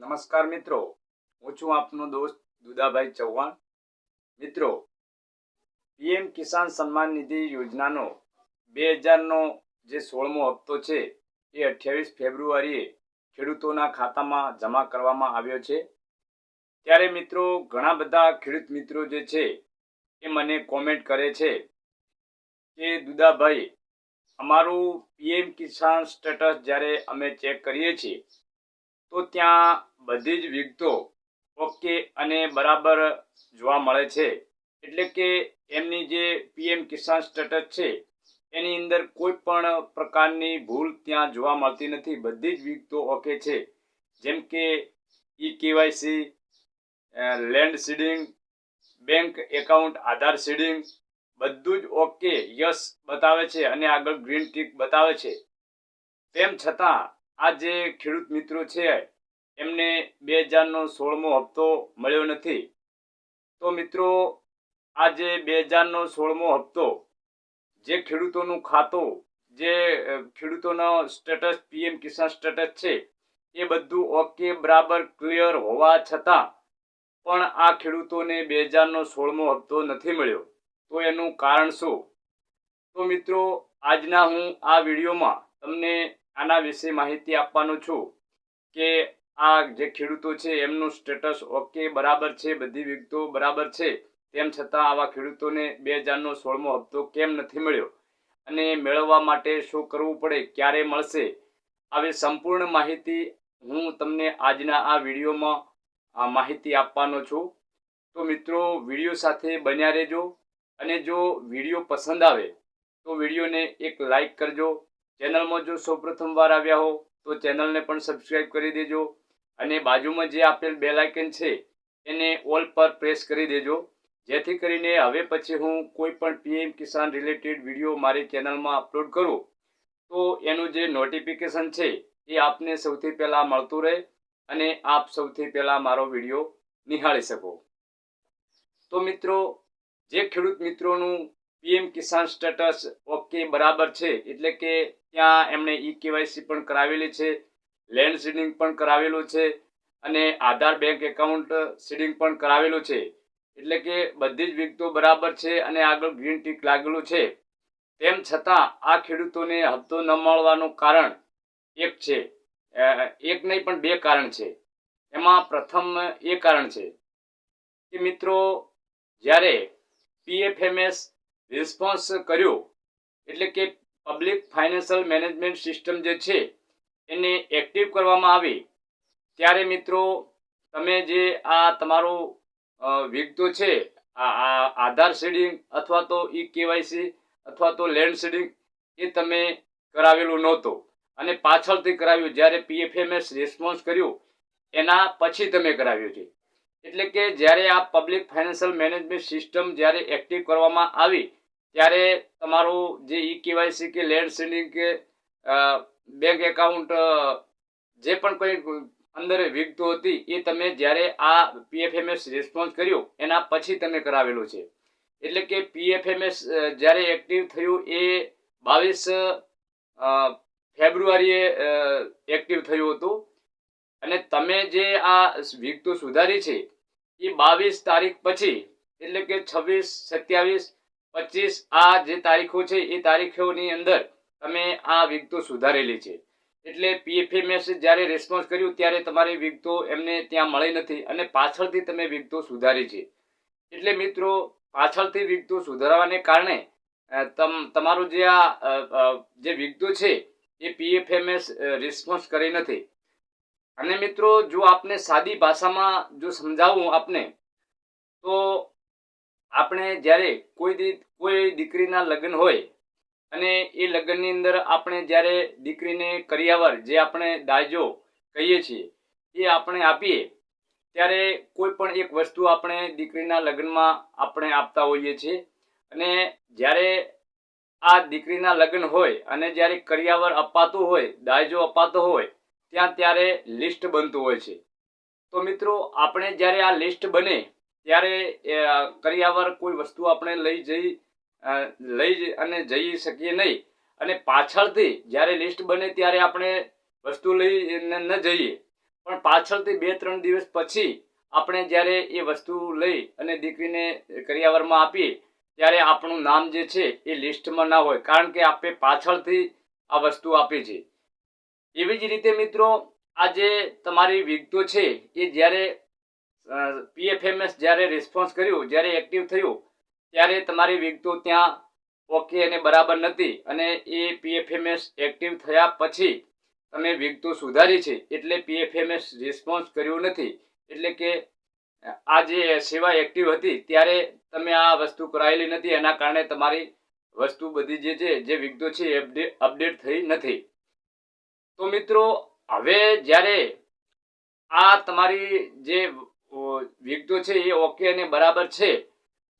નમસ્કાર મિત્રો. હું છું આપનો દોસ્ત દુદાભાઈ ચૌહાણ. મિત્રો, પીએમ કિસાન સન્માન નિધિ યોજનાનો બે હજારનો જે સોળમો હપ્તો છે, એ અઠ્યાવીસ ફેબ્રુઆરીએ ખેડૂતોના ખાતામાં જમા કરવામાં આવ્યો છે. ત્યારે મિત્રો, ઘણા બધા ખેડૂત મિત્રો જે છે, એ મને કોમેન્ટ કરે છે કે, દુદાભાઈ, અમારું પીએમ કિસાન સ્ટેટસ જ્યારે અમે ચેક કરીએ છીએ તો ત્યાં બધી જ વિગતો ઓકે અને બરાબર જોવા મળે છે. એટલે કે એમની જે પીએમ કિસાન સ્ટેટસ છે, એની અંદર કોઈ પણ પ્રકારની ભૂલ ત્યાં જોવા મળતી નથી. બધી જ વિગતો ઓકે છે. જેમ કે e KYC land seeding, bank account Aadhaar seeding, બધું જ ઓકે યસ બતાવે છે અને આગળ ગ્રીન ટીક બતાવે છે. તેમ છતાં આ જે ખેડૂત મિત્રો છે, એમને બે હજારનો સોળમો હપ્તો મળ્યો નથી. તો મિત્રો, આ જે બે હજારનો સોળમો હપ્તો, જે ખેડૂતોનું ખાતું, જે ખેડૂતોનો સ્ટેટસ પીએમ કિસાન સ્ટેટસ છે, એ બધું ઓકે બરાબર ક્લિયર હોવા છતાં પણ આ ખેડૂતોને બે હજારનો સોળમો હપ્તો નથી મળ્યો. તો એનું કારણ શું? તો મિત્રો, આજના હું આ વિડીયોમાં તમને આના વિશે માહિતી આપવાનો છું કે આ જે ખેડૂતો છે, એમનું સ્ટેટસ ઓકે બરાબર છે, બધી વિગતો બરાબર છે. તેમ છતાં આવા ખેડૂતોને બે હજારનો સોળમો હપ્તો કેમ નથી મળ્યો? અને મેળવવા માટે શું કરવું પડે, ક્યારે મળશે? આવી સંપૂર્ણ માહિતી હું તમને આજના આ વિડીયોમાં માહિતી આપવાનો છું. તો મિત્રો, વીડિયો સાથે બન્યા રહેજો. અને જો વીડિયો પસંદ આવે, તો વિડીયોને એક લાઈક કરજો. ચેનલમાં જો સૌપ્રથમ વાર આવ્યા હો, તો ચેનલને પણ સબસ્ક્રાઈબ કરી દેજો અને બાજુમાં જે આપેલ બેલ આઇકન છે, એને ઓલ પર પ્રેસ કરી દેજો. જેથી કરીને હવે પછી હું કોઈ પણ પીએમ કિસાન રિલેટેડ વીડિયો મારી ચેનલમાં અપલોડ કરું. તો એનું જે નોટિફિકેશન છે, એ આપને સૌથી પહેલાં મળતું રહે અને આપ સૌથી પહેલાં મારો વીડિયો નિહાળી શકો. તો મિત્રો, જે ખેડૂત મિત્રોનું પીએમ કિસાન સ્ટેટસ ઓકે બરાબર છે, એટલે કે ત્યાં એમણે ઈ કેવાયસી પણ કરાવેલી છે, લેન્ડ સીડિંગ પણ કરાવેલું છે અને આધાર બેંક એકાઉન્ટ સીડિંગ પણ કરાવેલું છે. એટલે કે બધી જ વિગતો બરાબર છે અને આગળ ગ્રીન ટીક લાગેલું છે. તેમ છતાં આ ખેડૂતોને હપ્તો ન મળવાનું કારણ એક છે એક નહીં પણ બે કારણ છે. એમાં પ્રથમ એ કારણ છે કે મિત્રો, જ્યારે પીએફએમએસ રિસ્પોન્સ કર્યો, એટલે કે પબ્લિક ફાઇનાન્શિયલ મેનેજમેન્ટ સિસ્ટમ જે છે, એને એક્ટિવ કરવામાં આવે. ત્યારે મિત્રો, તમે જે આ તમારું વિગતો છે આધાર શેડિંગ અથવા તો ઈ કેવાયસી અથવા તો લેન્ડ શેડિંગ, એ તમે કરાવેલું નહોતું. અને પાછળથી કરાવ્યું, જ્યારે પીએફએમએસ રિસ્પોન્સ કર્યું, એના પછી તમે કરાવ્યું છે. એટલે કે જ્યારે આ પબ્લિક ફાઇનાન્શિયલ મેનેજમેન્ટ સિસ્ટમ જ્યારે એક્ટિવ કરવામાં આવી ત્યારે તમારું જે ઈ કેવાયસી કે લેન્ડ સીડિંગ કે બેંક એકાઉન્ટ જે પણ કોઈ અંદર વિગતો હતી, એ તમે જ્યારે આ પીએફએમએસ રિસ્પોન્સ કર્યો, એના પછી તમે કરાવેલો છે. એટલે કે પીએફએમએસ જ્યારે એક્ટિવ થયું એ બાવીસ ફેબ્રુઆરીએ એક્ટિવ થયું હતું. અને તમે જે આ વિગતો સુધારી છે, એ બાવીસ તારીખ પછી, એટલે કે છવ્વીસ, સત્યાવીસ પચીસ આ જે તારીખો છે, એ તારીખોની અંદર તમે આ વિગતો સુધારેલી છે. એટલે પીએફએમએસ જ્યારે રિસ્પોન્સ કર્યું, ત્યારે તમારી વિગતો એમને ત્યાં મળી નથી અને પાછળથી તમે વિગતો સુધારી છે. એટલે મિત્રો, પાછળથી વિગતો સુધારવાને કારણે તમ, તમારું જે આ જે વિગતો છે, એ પીએફએમએસ રિસ્પોન્સ કરી નથી. અને મિત્રો, જો આપને સાદી ભાષામાં જો સમજાવું આપને, તો આપણે જ્યારે કોઈ કોઈ દીકરીના લગ્ન હોય અને એ લગ્નની અંદર આપણે જ્યારે દીકરીને કરિયાવર જે આપણે દાજો કહીએ છીએ, એ આપણે આપીએ, ત્યારે કોઈ પણ એક વસ્તુ આપણે દીકરીના લગ્નમાં આપણે આપતા હોઈએ છીએ. અને જ્યારે આ દીકરીના લગ્ન હોય અને જ્યારે કરિયાવર અપાતું હોય, દાજો અપાતો હોય, ત્યાં ત્યારે લિસ્ટ બનતું હોય છે. તો મિત્રો, આપણે જ્યારે આ લિસ્ટ બને ત્યારે કરિયાવર કોઈ વસ્તુ આપણે લઈ જઈ લઈ અને જઈ શકીએ નહીં. અને પાછળથી જ્યારે લિસ્ટ બને ત્યારે આપણે વસ્તુ લઈ ન જઈએ. પણ પાછળથી બે, ત્રણ દિવસ પછી આપણે જ્યારે એ વસ્તુ લઈ અને દીકરીને કરિયાવરમાં આપીએ, ત્યારે આપણું નામ જે છે એ લિસ્ટમાં ના હોય, કારણ કે આપણે પાછળથી આ વસ્તુ આપી છે. એવી જ રીતે મિત્રો, આ જે તમારી વિગતો છે એ જ્યારે પીએફએમએસ જ્યારે રિસ્પોન્સ કર્યું, જ્યારે એક્ટિવ થયું, ત્યારે તમારી વિગતો ત્યાં ઓકે અને બરાબર નથી અને એ પીએફએમએસ એક્ટિવ થયા પછી તમે વિગતો સુધારી છે એટલે પીએફએમએસ રિસ્પોન્સ કર્યું નથી. એટલે કે આ જે સેવા એક્ટિવ હતી, ત્યારે તમે આ વસ્તુ કરાયેલી નથી, એના કારણે તમારી વસ્તુ બધી જે છે, જે વિગતો છે, એ અપડે- અપડેટ થઈ નથી. તો મિત્રો, હવે જ્યારે આ તમારી જે વિગતો છે એ ઓકે અને બરાબર છે.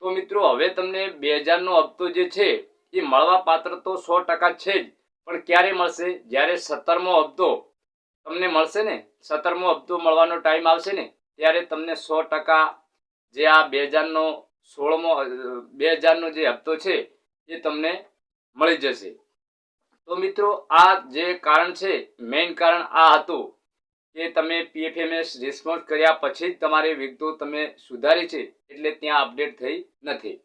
તો મિત્રો, હવે તમને બે હજારનો હપ્તો જે છે, એ મળવા પાત્ર તો સો ટકા છે જ, પણ ક્યારે મળશે? જ્યારે સત્તરમો હપ્તો તમને મળશે ને? સત્તરમો હપ્તો મળવાનો ટાઈમ આવશે ને? ત્યારે તમને સો ટકા જે આ બે હજારનો સોળમો બે હજારનો જે હપ્તો છે, એ તમને મળી જશે. તો મિત્રો, આ જે કારણ છે મેઇન કારણ આ હતું. કે તમે પીએફએમએસ રિસ્પોન્સ કર્યા પછી જ તમારી વિગતો તમે સુધારી છે, એટલે ત્યાં અપડેટ થઈ નથી.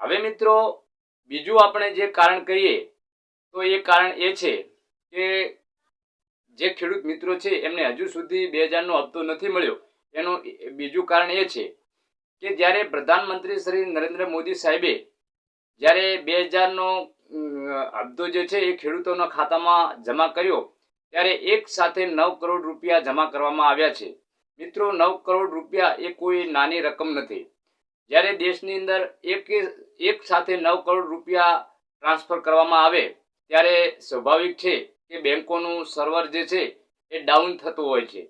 હવે મિત્રો, બીજું આપણે જે કારણ કહીએ, તો એ કારણ એ છે કે જે ખેડૂત મિત્રો છે, એમને હજુ સુધી બે હજારનો હપ્તો નથી મળ્યો. એનું બીજું કારણ એ છે કે જ્યારે પ્રધાનમંત્રી શ્રી નરેન્દ્ર મોદી સાહેબે જ્યારે બે હજારનો હપ્તો જે છે એ ખેડૂતોના ખાતામાં જમા કર્યો ત્યારે એક સાથે નવ કરોડ રૂપિયા જમા કરવામાં આવ્યા છે. મિત્રો, નવ કરોડ રૂપિયા એ કોઈ નાની રકમ નથી. જ્યારે દેશની અંદર એક એક સાથે નવ કરોડ રૂપિયા ટ્રાન્સફર કરવામાં આવે, ત્યારે સ્વાભાવિક છે કે બેંકોનું સર્વર જે છે એ ડાઉન થતું હોય છે.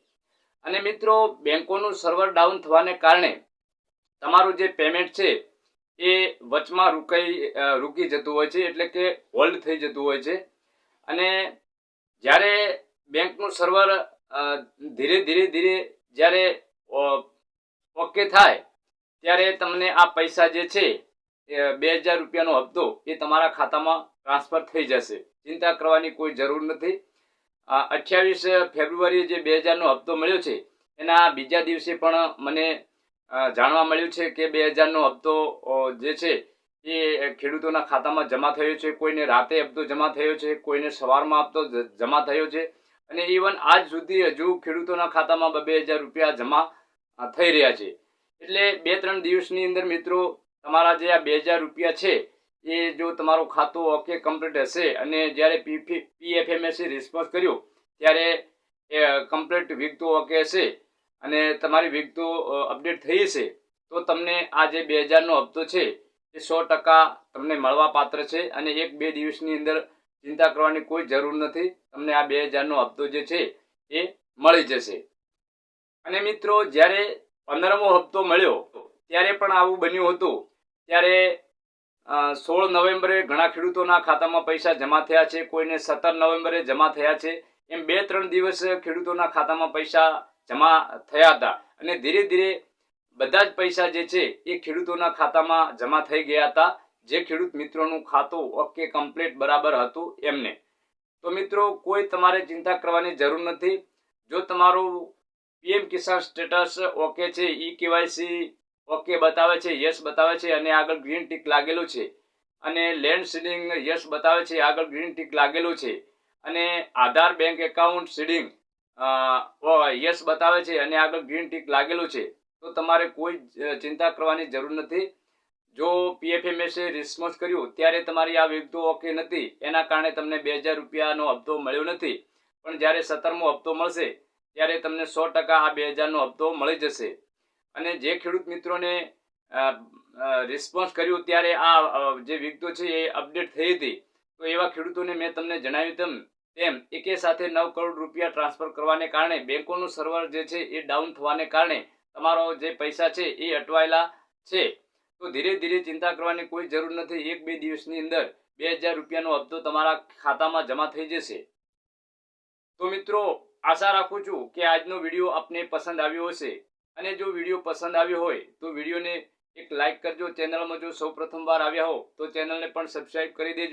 અને મિત્રો, બેંકોનું સર્વર ડાઉન થવાને કારણે તમારું જે પેમેન્ટ છે એ વચમાં રૂકાઈ રૂકી જતું હોય છે, એટલે કે હોલ્ડ થઈ જતું હોય છે. અને જ્યારે બેંકનું સર્વર ધીરે ધીરે ધીરે જ્યારે ઓકે થાય, ત્યારે તમને આ પૈસા જે છે બે હજાર રૂપિયાનો હપ્તો એ તમારા ખાતામાં ટ્રાન્સફર થઈ જશે. ચિંતા કરવાની કોઈ જરૂર નથી. અઠ્યાવીસ ફેબ્રુઆરીએ જે બે હજારનો હપ્તો મળ્યો છે, એના બીજા દિવસે પણ મને જાણવા મળ્યું છે કે બે હજારનો હપ્તો જે છે એ ખેડૂતોના ખાતામાં જમા થયો છે, કોઈને રાતે હપ્તો જમા થયો છે, કોઈને સવારમાં હપ્તો જમા થયો છે. અને ઇવન આજ સુધી હજુ ખેડૂતોના ખાતામાં બે હજાર રૂપિયા જમા થઈ રહ્યા છે. એટલે બે, ત્રણ દિવસની અંદર મિત્રો, તમારા જે આ બે હજાર રૂપિયા છે, એ જો તમારું ખાતું ઓકે કમ્પ્લીટ હશે અને જ્યારે પીએફએમએસએ રિસ્પોન્સ કર્યો, ત્યારે, એ, કમ્પ્લીટ વિગતો ઓકે હશે અને તમારી વિગતો અપડેટ થઈ હશે, તો તમને આ જે બે હજારનો હપ્તો છે એ સો ટકા તમને મળવા પાત્ર છે અને એક બે દિવસની અંદર ચિંતા કરવાની કોઈ જરૂર નથી. તમને આ બે હજારનો હપ્તો જે છે એ મળી જશે. અને મિત્રો, જ્યારે પંદરમો હપ્તો મળ્યો, ત્યારે પણ આવું બન્યું હતું. ત્યારે સોળ નવેમ્બરે ઘણા ખેડૂતોના ખાતામાં પૈસા જમા થયા છે. કોઈને સત્તર નવેમ્બરે જમા થયા છે. એમ બે ત્રણ દિવસ ખેડૂતોના ખાતામાં પૈસા જમા થયા હતા. અને ધીરે ધીરે બધા જ પૈસા જે છે એ ખેડૂતોના ખાતામાં જમા થઈ ગયા હતા. જે ખેડૂત મિત્રોનું ખાતું ઓકે, કમ્પ્લીટ, બરાબર હતું એમને. તો મિત્રો, કોઈ તમારે ચિંતા કરવાની જરૂર નથી. જો તમારું પીએમ કિસાન સ્ટેટસ ઓકે છે, ઈ કેવાયસી ઓકે બતાવે છે, યસ બતાવે છે અને આગળ ગ્રીન ટીક લાગેલું છે. અને લેન્ડ સીડિંગ યસ બતાવે છે, આગળ ગ્રીન ટીક લાગેલું છે. અને Aadhaar bank account seeding yes બતાવે છે અને આગળ ગ્રીન ટીક લાગેલું છે. તો તમારે કોઈ ચિંતા કરવાની જરૂર નથી. જો પીએફએમએસે રિસ્પોન્સ કર્યું, ત્યારે તમારી આ વિગતો ઓકે નથી. એના કારણે તમને બે હજાર રૂપિયાનો હપ્તો મળ્યો નથી. પણ જ્યારે સત્તરમો હપ્તો મળશે, ત્યારે તમને સો ટકા આ બે હજારનો હપ્તો મળી જશે. અને જે ખેડૂત મિત્રોને રિસ્પોન્સ કર્યું ત્યારે આ જે વિગતો છે એ અપડેટ થઈ હતી. તો એવા ખેડૂતોને મેં તમને જણાવ્યું તેમ તેમ એકે સાથે નવ કરોડ રૂપિયા ટ્રાન્સફર કરવાને કારણે બેંકોનું સર્વર જે છે એ ડાઉન થવાને કારણે તમારો જે પૈસા છે એ અટવાયેલા છે. તો ધીરે ધીરે ચિંતા કરવાની કોઈ જરૂર નથી. એક બે દિવસની અંદર બે હજાર રૂપિયાનો હપ્તો તમારા ખાતામાં જમા થઈ જશે. તો મિત્રો, આશા રાખું છું કે આજનો વીડિયો આપને પસંદ આવ્યો હશે. અને જો વીડિયો પસંદ આવ્યો હોય, તો વિડીયોને એક લાઇક કરજો. ચેનલમાં જો સૌ પ્રથમવાર આવ્યા હો, તો ચેનલને પણ સબસ્ક્રાઈબ કરી દેજો.